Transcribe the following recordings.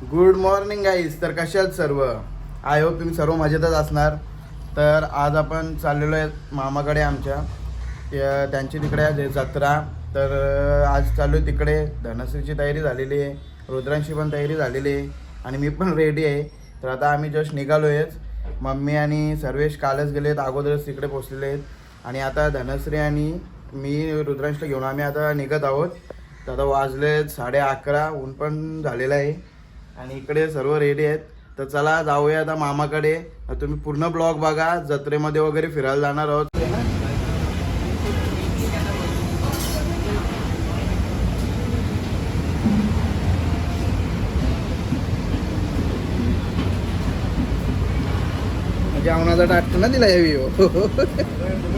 Good morning guys तर कशात सर्व? आय होप तुम्ही सर्व मजेतच असणार. तर आज आपण चाललेलो आहे मामाकडे आमच्या. त्यांची तिकडे आहे जत्रा. तर आज चालू आहे तिकडे. धनश्रीची तयारी झालेली आहे. रुद्रांची पण तयारी झालेली आहे. आणि मी पण रेडी आहे. तर आता आम्ही जस्ट निघालो आहेच मम्मी आणि सर्वेश कालच गेले आहेत. अगोदरच तिकडे पोचलेले आहेत. आणि आता धनश्री आणि मी रुद्रांशला घेऊन आम्ही आता निघत आहोत. तर आता वाजले साडे अकरा. ऊन पण झालेलं आहे. आणि इकडे सर्व रेडी आहेत. तर चला जाऊया आता मामाकडे. तुम्ही पूर्ण ब्लॉग बघा. जत्रेमध्ये वगैरे फिरायला जाणार आहोत. जेवणाचा टाकतो ना तिला यावी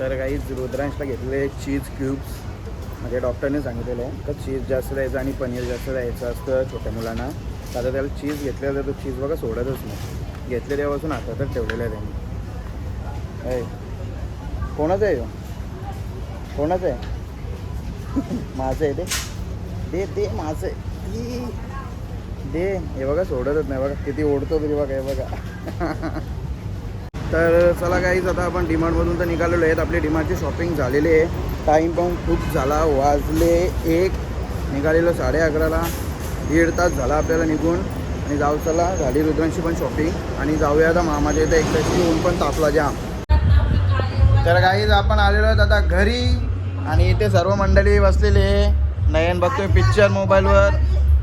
तर काही रुद्रांशला घेतले चीज क्यूब्स म्हणजे डॉक्टरने सांगितलेलं आहे. का चीज जास्त द्यायचं आणि पनीर जास्त द्यायचं असतं छोट्या मुलांना. तर आता त्याला चीज घेतलेलं तर तो चीज बघा सोडतच नाही. घेतले तेव्हापासून हातातच ठेवलेलं आहे त्यांनी. ऐ, कोणाचं आहे हो? कोणाचं आहे? माझं आहे ते. दे दे माझं आहे. दे. हे बघा सोडतच नाही बघा. किती ओढतो तरी बघा हे बघा. तर चला काहीच आता आपण डिमांडमधून तर निघालेलो आहेत. आपली डिमांडची शॉपिंग झालेली आहे. टाईम पण खूप झाला वाजले एक. निघालेलो साडे अकराला. दीड तास झाला आपल्याला निघून. आणि जाऊ चला झाली रुद्रांची पण शॉपिंग आणि जाऊया आता मामाच्या इथे. एक तशी ऊन पण तापला जाम. तर काहीच आपण आलेलो आहोत आता घरी. आणि इथे सर्व मंडळी बसलेली आहे. नयन बघतोय पिक्चर मोबाईलवर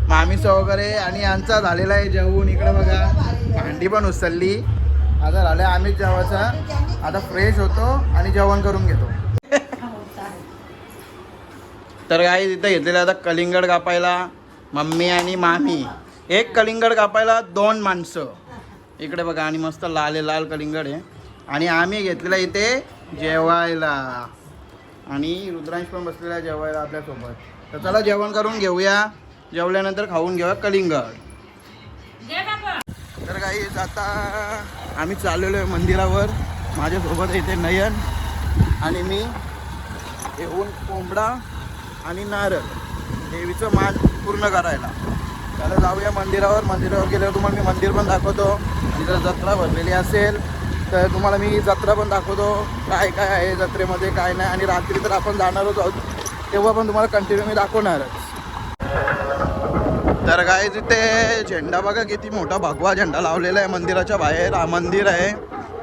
मामीचं वगैरे. आणि यांचा झालेला आहे जेवून इकडं बघा. भांडी पण उचलली. आता झालं आम्हीच जेवायचा. आता फ्रेश होतो आणि जेवण करून घेतो. तर काही तिथं घेतलेलं आता कलिंगड कापायला. मम्मी आणि मामी. एक कलिंगड कापायला दोन माणसं. इकडे बघा आणि मस्त लाल आहे, लाल कलिंगड आहे. आणि आम्ही घेतलेला इथे जेवायला. आणि रुद्रांश पण बसलेला जेवायला आपल्यासोबत तर चला जेवण करून घेऊया. जेवल्यानंतर खाऊन घेऊया कलिंगड. तर काही आता आम्ही चाललेलो आहे मंदिरावर. माझ्यासोबत इथे नयन आणि मी येऊन कोंबडा आणि नारळ. देवीचं मान पूर्ण करायला. त्याला जाऊया मंदिरावर. मंदिरावर गेल्यावर तुम्हाला मी मंदिर पण दाखवतो. आणि जर जत्रा भरलेली असेल तर तुम्हाला मी जत्रा पण दाखवतो. काय काय आहे जत्रेमध्ये काय नाही. आणि रात्री तर आपण जाणारच आहोत. तेव्हा पण तुम्हाला कंटिन्यू मी दाखवणारच. तर काय तिथे झेंडा बघा किती मोठा भगवा झेंडा लावलेला आहे मंदिराच्या बाहेर. हा मंदिर आहे.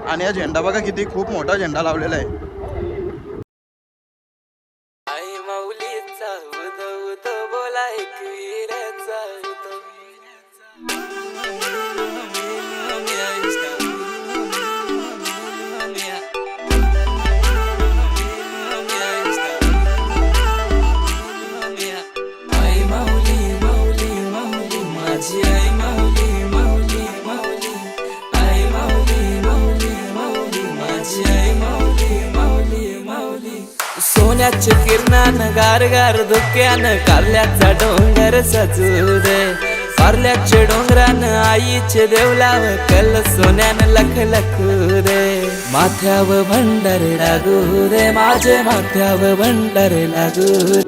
आणि हा झेंडा बघा किती खूप मोठा झेंडा लावलेला आहे. बोला सोन्याच्या किरणानं गार गार धुक्यानं कारल्याचा डोंगर सजू दे. कारल्याचे डोंगरानं आईचे देवलाव कल सोन्यानं लख लखू दे. माथ्याव भंडार लागू दे माझे माथ्याव भंडार लागू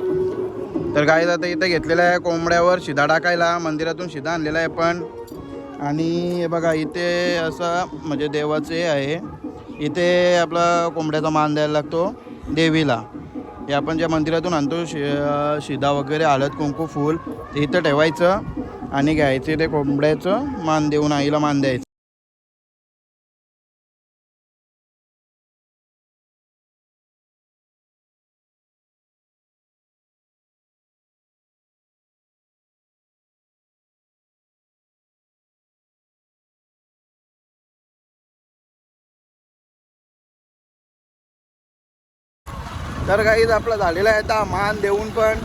तर काय आता इथं घेतलेलं आहे कोंबड्यावर शिधा टाकायला. मंदिरातून शिधा आणलेला आहे पण. आणि हे बघा इथे असं म्हणजे देवाचे आहे. इथे आपला कोंबड्याचा मान द्यायला लागतो देवीला. हे आपण ज्या मंदिरातून आणतो शि शिधा वगैरे हळद कुंकू फूल ते इथं ठेवायचं आणि घ्यायचे ते कोंबड्याचं मान देऊन आईला मान द्यायचं. तर काहीच आपलं झालेलं आहे आता मान देऊन पण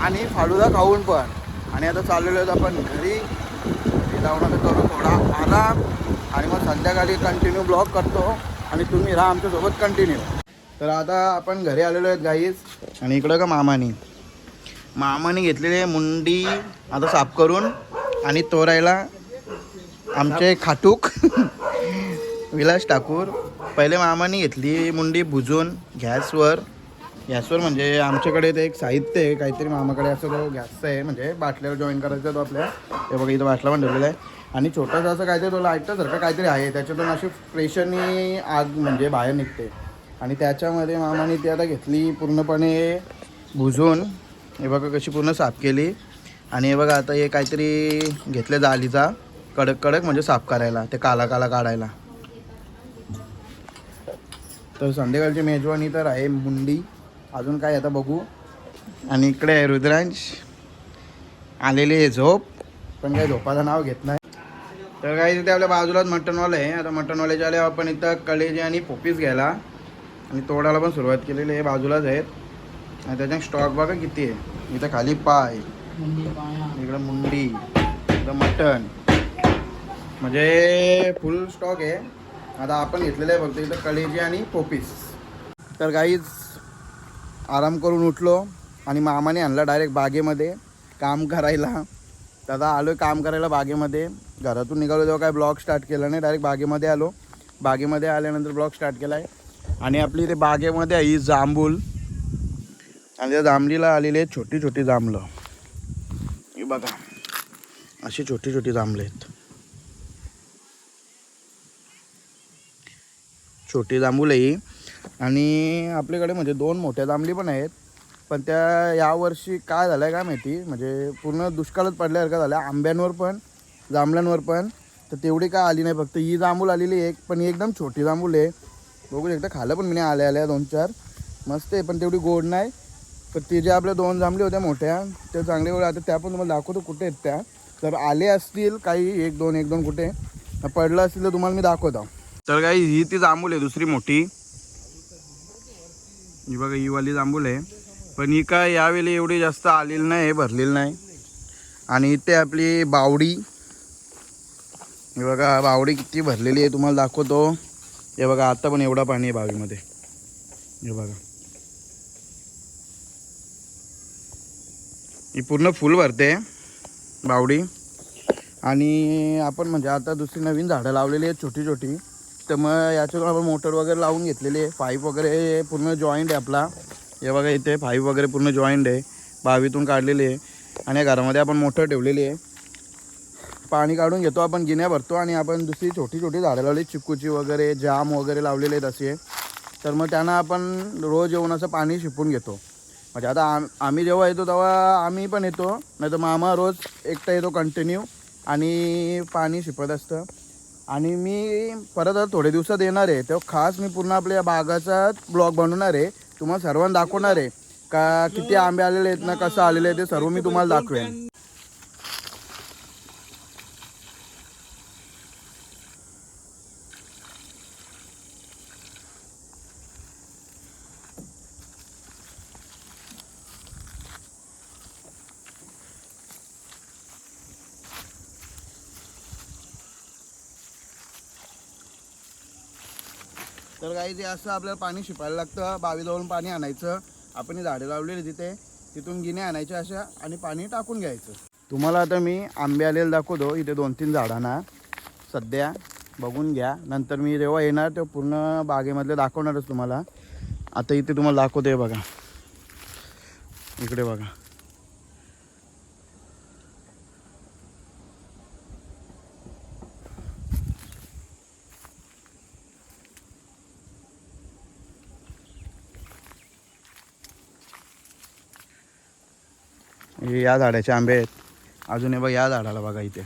आणि फालुदा खाऊन पण. आणि आता चाललेलो आहेत आपण घरी. जाऊन आता करू थोडा आराम. आणि मग संध्याकाळी कंटिन्यू ब्लॉग करतो. आणि तुम्ही राहा आमच्यासोबत कंटिन्यू तर आता आपण घरी आलेलो आहेत गाईज आणि इकडं का मामानी? मामाने घेतलेली आहे मुंडी आता साफ करून आणि तोरायला आमचे खाटूक विलास ठाकूर. पहिले मामाने घेतली मुंडी भुजून गॅसवर. गॅसवर म्हणजे आमच्याकडे ते एक साहित्य आहे काहीतरी मामाकडे असं तो गॅसचा आहे म्हणजे बाटल्यावर जॉईन करायचा तो आपल्या. ते बघा इथं बाटला पण ठेवलेला आहे. आणि छोटासा असं काहीतरी तो लाईटसारखं काहीतरी आहे त्याच्यातून अशी प्रेशरनी आग म्हणजे बाहेर निघते. आणि त्याच्यामध्ये मामाने ती आता घेतली पूर्णपणे भुजून. हे बघा कशी पूर्ण साफ केली. आणि हे बघा आता हे काहीतरी घेतलं जालीचा. कडक कडक म्हणजे साफ करायला ते काला काला काढायला. तर संध्याकाळची मेजवानी तर आहे मुंडी. अजून काय आता बघू. आणि इकडे आहे रुद्रांश. आलेली आहे झोप. पण काही झोपाचं नाव घेत नाही. तर काही तिथे आपल्या बाजूलाच मटनवाला आहे. आता मटनवाल्याच्या आल्यावर आपण इथं कलेजी आणि पोपीस घ्यायला. आणि तोडायला पण सुरुवात केलेली आहे. बाजूलाच आहेत. आणि त्याच्या स्टॉक बघा किती आहे. इथं खाली पाय. इकडं मुंडी. इकडं मटन म्हणजे फुल स्टॉक आहे. आता आपण घेतलेलं आहे फक्त इथं कलेजी आणि पोपीस तर काहीच आराम करून उठलो आणि मामाने आणला डायरेक्ट बागेमध्ये काम करायला. दादा आलो काम करायला बागेमध्ये. घरातून निघालो तेव्हा काय ब्लॉग स्टार्ट केला नाही डायरेक्ट बागेमध्ये आलो. बागेमध्ये आल्यानंतर ब्लॉग स्टार्ट केला आहे आणि आपली ते बागेमध्ये आहे ही जांभूल आणि त्या जांभलीला आलेली आहेत छोटी छोटी जांभलं हे बघा. अशी छोटी छोटी जांभलं आहेत. छोटी जांभूल आहे ही. आणि आपल्याकडे म्हणजे दोन मोठ्या जांभली पण आहेत. पण त्या यावर्षी काय झालं आहे काय माहिती? म्हणजे पूर्ण दुष्काळच पडल्यासारखं झालं आंब्यांवर पण जांभळ्यांवर पण. तर तेवढी काय आली नाही फक्त. ही जांभूल आलेली आहे पण ही एकदम छोटी जांभूल आहे. बघू शकता खालं पण मी नाही. आल्या आल्या दोन चार. मस्त आहे पण तेवढी गोड नाही. पण ते जे आपल्या दोन जांभली होत्या मोठ्या त्या चांगले वेळ आता त्या पण तुम्हाला दाखवतो कुठे आहेत त्या. तर आले असतील काही एक दोन एक दोन कुठे. पडलं असतील तर तुम्हाला मी दाखवतो. तर काही ही ती जांभूल आहे दुसरी मोठी. ही बघा ही वाली जांभूल आहे. पण ही काय यावेळी एवढी जास्त आलेली नाही भरलेली नाही. आणि इथे आपली बावडी. हे बघा बावडी किती भरलेली आहे तुम्हाला दाखवतो. हे बघा आता पण एवढा पाणी आहे बावीमध्ये. हे बघा. ही पूर्ण फुल भरते बावडी. आणि आपण म्हणजे आता दुसरी नवीन झाडं लावलेली आहेत छोटी छोटी तर मग याच्यातून आपण मोटर वगैरे लावून घेतलेली आहे. पाईप वगैरे पूर्ण जॉईंट आहे आपला. हे बघा इथे पाईप वगैरे पूर्ण जॉईंट आहे. बावीतून काढलेली आहे. आणि या घरामध्ये आपण मोटर ठेवलेली आहे. पाणी काढून घेतो आपण गिन्या भरतो आणि आपण दुसरी छोटी छोटी झाडं लावली चिक्कूची वगैरे जाम वगैरे लावलेले आहेत असे. तर मग त्यांना आपण रोज येऊन असं पाणी शिपून घेतो. म्हणजे आता आम आम्ही जेव्हा येतो तेव्हा आम्ही पण येतो. नाही तर मामा रोज एकटा येतो कंटिन्यू आणि पाणी शिपत असतं. आणि मी परत थोडे थोड्या दिवसात येणार आहे. तेव्हा खास मी पूर्ण आपल्या बागाचा ब्लॉग बनवणार आहे. तुम्हाला सर्वांना दाखवणार आहे. का किती आंबे आलेले आहेत ना कसं आलेले आहे ते सर्व मी तुम्हाला दाखवेन. तर काही असं आपल्याला पाणी शिपायला लागतं बावीजवळून पाणी आणायचं. आपण ही झाडे लावलेली तिथे तिथून गिने आणायच्या अशा आणि पाणी टाकून घ्यायचं. तुम्हाला आता मी आंबे आलेले दाखवतो. इथे दोन तीन झाडांना सध्या बघून घ्या. नंतर मी जेव्हा येणार तेव्हा पूर्ण बागेमधले दाखवणारच तुम्हाला. आता इथे तुम्हाला दाखवतो बघा. इकडे बघा. हे या झाडाचे आंबे आहेत. अजून हे बघा या झाडाला बघा इथे.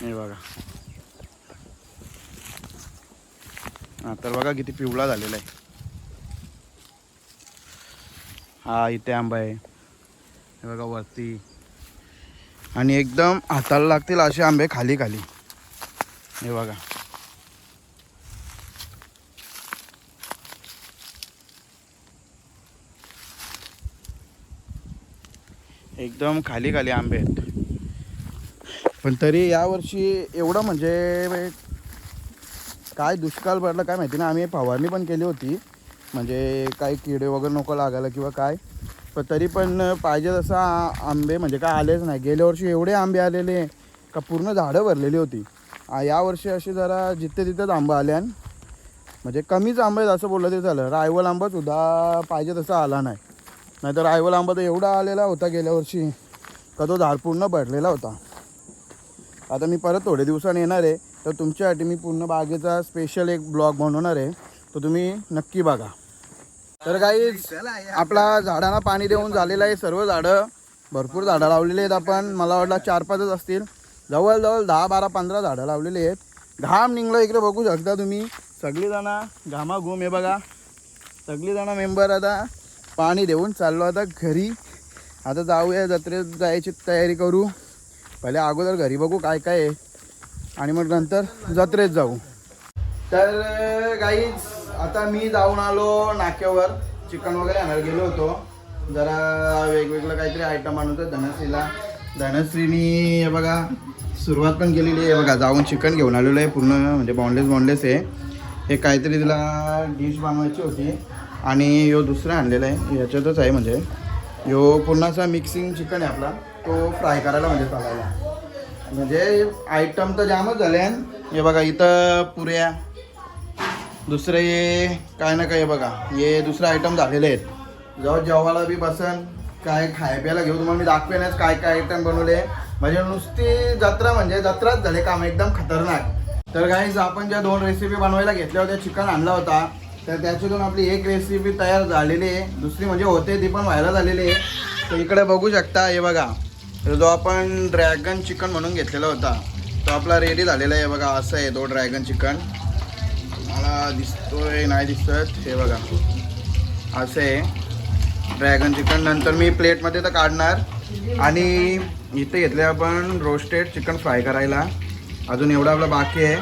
हे बघा. हा तर बघा किती पिवळा झालेला आहे. हा इथे आंबा आहे. हे बघा वरती. आणि एकदम हाताला लागतील असे आंबे खाली खाली. हे बघा. एकदम खाली खाली आंबे आहेत. पण तरी यावर्षी एवढं म्हणजे काय दुष्काळ पडला काय माहिती ना आम्ही फवारणी पण केली होती. म्हणजे काही किडे वगैरे नको लागायला किंवा काय. पण तरी पण पाहिजे तसं आंबे म्हणजे काय आलेच नाही. गेल्या वर्षी एवढे आंबे आलेले का पूर्ण झाडं भरलेली होती. यावर्षी अशी जरा जिथे तिथेच आंबा आल्यान म्हणजे कमीच आंबे असं बोललं तरी झालं रायवल आंबासुद्धा पाहिजे तसा आला नाही. नाहीतर आयवल आंबा तर एवढा आलेला होता गेल्या वर्षी का तो झाड पूर्ण भरलेला होता. आता मी परत थोडे दिवसांनी येणार आहे. तर तुमच्यासाठी मी पूर्ण बागेचा स्पेशल एक ब्लॉग बनवणार आहे. तो तुम्ही नक्की बघा. तर काही आपला झाडांना पाणी देऊन झालेलं आहे सर्व झाडं. भरपूर झाडं लावलेली आहेत आपण. मला वाटलं चार पाचच असतील. जवळजवळ दहा बारा पंधरा झाडं लावलेली आहेत. घाम निघलं इकडे बघू शकता तुम्ही. सगळी जणं घामाघूम हे बघा. सगळी जणं मेंबर आता पाणी देऊन चाललो आता घरी. आता जाऊया जत्रेत जायची तयारी करू. पहिले अगोदर घरी बघू काय काय आहे. आणि मग नंतर जत्रेत जाऊ. तर गाईच आता मी जाऊन आलो नाक्यावर. चिकन वगैरे आणायला गेलो होतो. जरा वेगवेगळं काहीतरी आयटम आणतो धनश्रीला. धनश्रीनी हे बघा सुरुवात पण केलेली आहे. बघा जाऊन चिकन घेऊन आलेलो आहे पूर्ण म्हणजे बॉन्डलेस बॉन्डलेस आहे. हे काहीतरी तिला डिश बनवायची होती. आणि यो दुसरं आणलेलं आहे. याच्यातच आहे म्हणजे. यो पूर्ण असा मिक्सिंग चिकन आहे आपला. तो फ्राय करायला म्हणजे चालायला. म्हणजे आयटम तर जामच झाले हे बघा इथं पुऱ्या. दुसरे हे काय ना काय बघा. हे दुसरे आयटम झालेले आहेत. जेव्हा जेवायला बी बसन. काय खाय प्यायला घेऊ तुम्हाला. मी दाखवेनच काय काय आयटम बनवले. म्हणजे नुसती जत्रा म्हणजे जत्राच झाले. काम एकदम खतरनाक. तर गाईज आपण ज्या दोन रेसिपी बनवायला घेतल्या होत्या चिकन आणला होता. तर त्याच्यातून आपली एक रेसिपी तयार झालेली आहे. दुसरी म्हणजे होते ती पण व्हायला झालेली आहे. तर इकडे बघू शकता हे बघा. तर जो आपण ड्रॅगन चिकन म्हणून घेतलेला होता तो आपला रेडी झालेला आहे. बघा असं आहे तो ड्रॅगन चिकन मला दिसतोय नाही दिसत? हे बघा. असं आहे. ड्रॅगन चिकन नंतर मी प्लेटमध्ये तर काढणार. आणि इथे घेतले आपण रोस्टेड चिकन फ्राय करायला. अजून एवढा आपला बाकी आहे.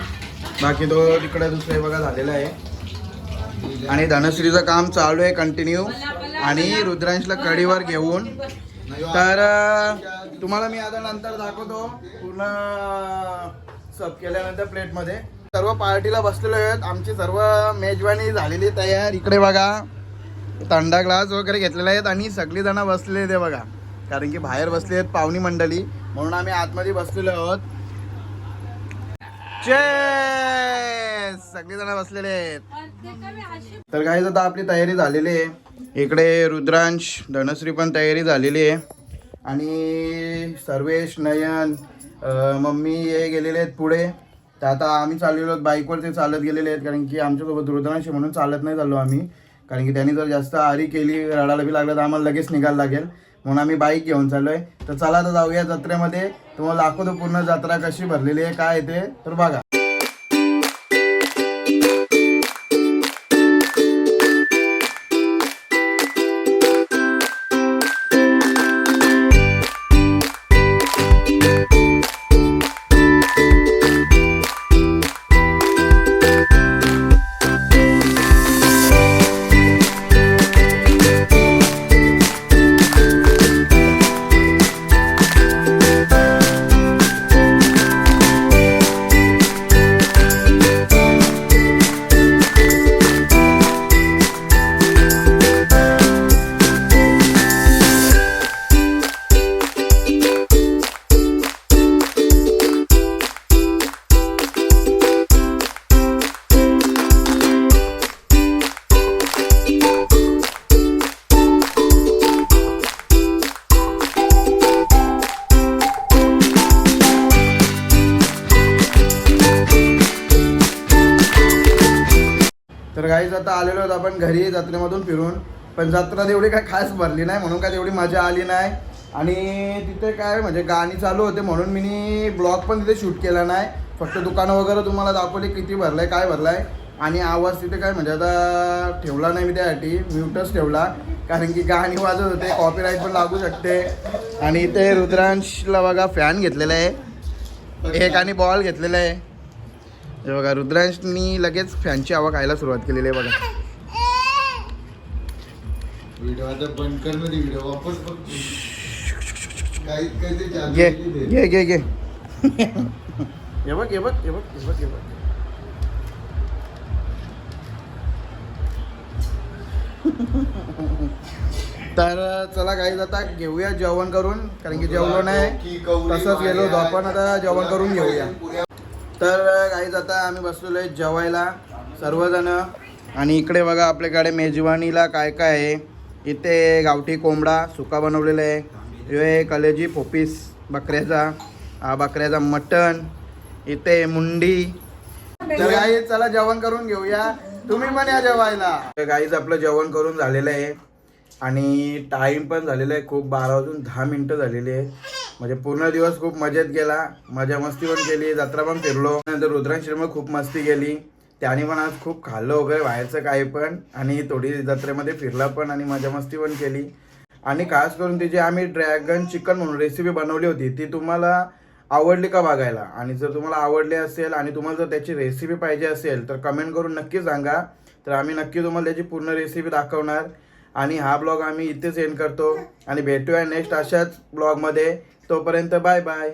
बाकी तो तिकडे दुसरे बघा झालेला आहे. आणि धनश्रीचं काम चालू आहे कंटिन्यू आणि रुद्रांशला कडीवर घेऊन. तर तुम्हाला मी आता नंतर दाखवतो. पूर्ण सब केल्यानंतर प्लेटमध्ये. सर्व पार्टीला बसलेलो आहेत. आमची सर्व मेजवानी झालेली तयार. इकडे बघा. थंडा ग्लास वगैरे घेतलेले आहेत आणि सगळी जण बसलेले आहेत हे बघा. कारण की बाहेर बसले आहेत पाहुणी मंडळी. म्हणून आम्ही आतमध्ये बसलेलो आहोत. Cheers! सगळी जण बसलेले आहेत. तर काही आता आपली तयारी झालेली आहे. इकडे रुद्रांश धनश्री पण तयारी झालेली आहे. आणि सर्वेश नयन मम्मी हे गेलेले आहेत पुढे. तर आता आम्ही चाललेलो आहोत बाईकवर ते चालत गेलेले आहेत कारण की आमच्यासोबत रुद्रांश म्हणून चालत नाही चाललो आम्ही. कारण की त्यांनी जर जास्त आरी केली रडायला बी लागलं तर आम्हाला लगेच निघायला लागेल. म्हणून आम्ही बाईक घेऊन चाललो आहे तर चला तर जाऊया जत्रेमध्ये. तुम्हाला दाखवतो पूर्ण जत्रा कशी भरलेली आहे काय ते. तर बघा. आपण घरी जत्रेमधून फिरून पण जत्रा तेवढी काय खास भरली नाही म्हणून काय तेवढी मजा आली नाही. आणि तिथे काय म्हणजे गाणी चालू होते म्हणून मी ब्लॉग पण तिथे शूट केला नाही. फक्त दुकानं वगैरे तुम्हाला दाखवली किती भरलंय काय भरलाय. आणि आवाज तिथे काय म्हणजे आता ठेवला नाही मी त्यासाठी म्यूटच ठेवला. कारण की गाणी वाजत होते कॉपीराईट पण लागू शकते. आणि इथे रुद्रांशला बघा फॅन घेतलेला आहे. एक आणि बॉल घेतलेला आहे. हे बघा रुद्रांशनी लगेच फॅनची हवा खायला सुरुवात केलेली आहे बघा. व्हिडिओ आता बंद कर मध्ये व्हिडिओ वापस बघ. काही घे आहे तिथे. घे घे घे. हे बघ हे बघ हे बघ हे बघ हे बघ. तर चला काही आता घेऊया जेवण करून कारण की जेवलो नाही. तसंच गेलो होतो आपण आता जेवण करून घेऊया. तर गाईज आता आम्ही बसलेलो आहे जेवायला सर्वजण. आणि इकडे बघा आपल्याकडे मेजवानीला काय काय आहे. इथे गावठी कोंबडा सुका बनवलेला आहे. हे कलेजी पोपीस बकऱ्याचा हा बकऱ्याचा मटण इथे मुंडी. तर गाई चला जेवण करून घेऊया. तुम्ही पण या जेवायला. गाईच आपलं जेवण करून झालेलं आहे. आणि टाईम पण झालेला आहे. खूप बारा वाजून दहा मिनटं झालेली आहे. म्हणजे पूर्ण दिवस खूप मजेत गेला. मजा मस्ती पण केली. जत्रा पण फिरलो. नंतर रुद्रांश खूप मस्ती केली. त्याने पण आज खूप खाल्लं वगैरे बाहेरचं काही पण. आणि थोडी जत्रेमध्ये फिरला पण आणि मजा मस्ती पण केली. आणि खास करून ती जी आम्ही ड्रॅगन चिकन म्हणून रेसिपी बनवली होती ती तुम्हाला आवडली का बघायला? आणि जर तुम्हाला आवडली असेल आणि तुम्हाला जर त्याची रेसिपी पाहिजे असेल तर कमेंट करून नक्की सांगा. तर आम्ही नक्की तुम्हाला त्याची पूर्ण रेसिपी दाखवणार. आणि हा ब्लॉग आम्ही इथेच एंड करतो. आणि भेटूया नेक्स्ट अशाच ब्लॉगमध्ये तोपर्यंत बाय बाय